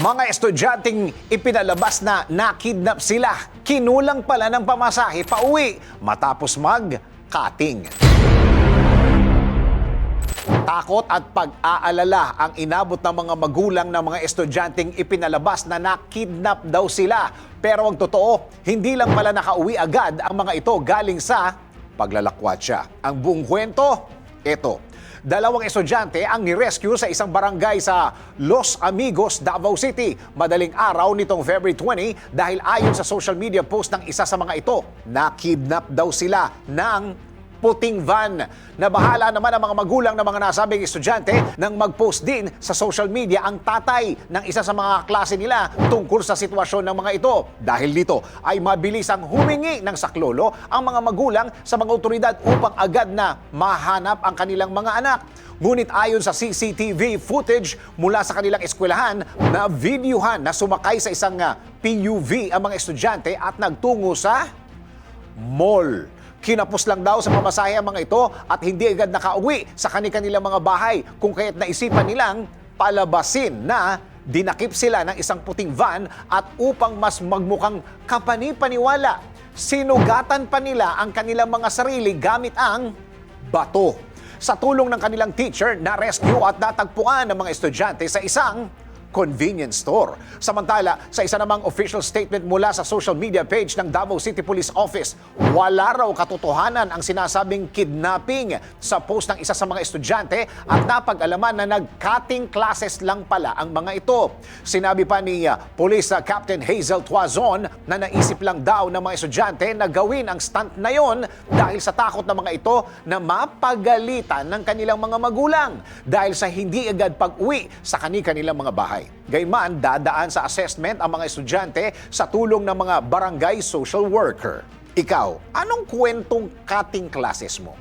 Mga estudyanteng ipinalabas na nakidnap sila. Kinulang pala ng pamasahe pauwi matapos mag-cutting. Takot at pag-aalala ang inabot ng mga magulang ng mga estudyanteng ipinalabas na nakidnap daw sila. Pero ang totoo, hindi lang pala nakauwi agad ang mga ito galing sa paglalakwatsa. Ang buong kwento, ito. Dalawang estudyante ang nirescue sa isang barangay sa Los Amigos, Davao City. Madaling araw nitong February 20 dahil ayon sa social media post ng isa sa mga ito, nakidnap daw sila ng puting van. Nabahala naman ang mga magulang ng mga nasabing estudyante nang mag-post din sa social media ang tatay ng isa sa mga klase nila tungkol sa sitwasyon ng mga ito. Dahil dito ay mabilis ang humingi ng saklolo ang mga magulang sa mga otoridad upang agad na mahanap ang kanilang mga anak. Ngunit ayon sa CCTV footage mula sa kanilang eskwelahan na videohan na sumakay sa isang ah, PUV ang mga estudyante at nagtungo sa mall. Kinapos lang daw sa pamasahe ang mga ito at hindi agad nakauwi sa kanilang mga bahay kung kaya't naisipan nilang palabasin na dinakip sila ng isang puting van at upang mas magmukhang kapani-paniwala, sinugatan pa nila ang kanilang mga sarili gamit ang bato. Sa tulong ng kanilang teacher, na-rescue at natagpuan ng mga estudyante sa isang convenience store. Samantala, sa isa namang official statement mula sa social media page ng Davao City Police Office, wala raw katotohanan ang sinasabing kidnapping sa post ng isa sa mga estudyante at napag-alaman na nag-cutting classes lang pala ang mga ito. Sinabi pa ni uh, Police uh, Captain Hazel Tuazon na naisip lang daw ng mga estudyante na gawin ang stunt na yon dahil sa takot ng mga ito na mapagalitan ng kanilang mga magulang dahil sa hindi agad pag-uwi sa kani-kanilang mga bahay. Gayman, dadaan sa assessment ang mga estudyante sa tulong ng mga barangay social worker. Ikaw, anong kwentong cutting classes mo?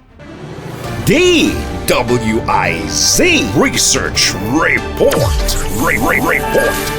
DWIZ Research Report. Re- Re- Report.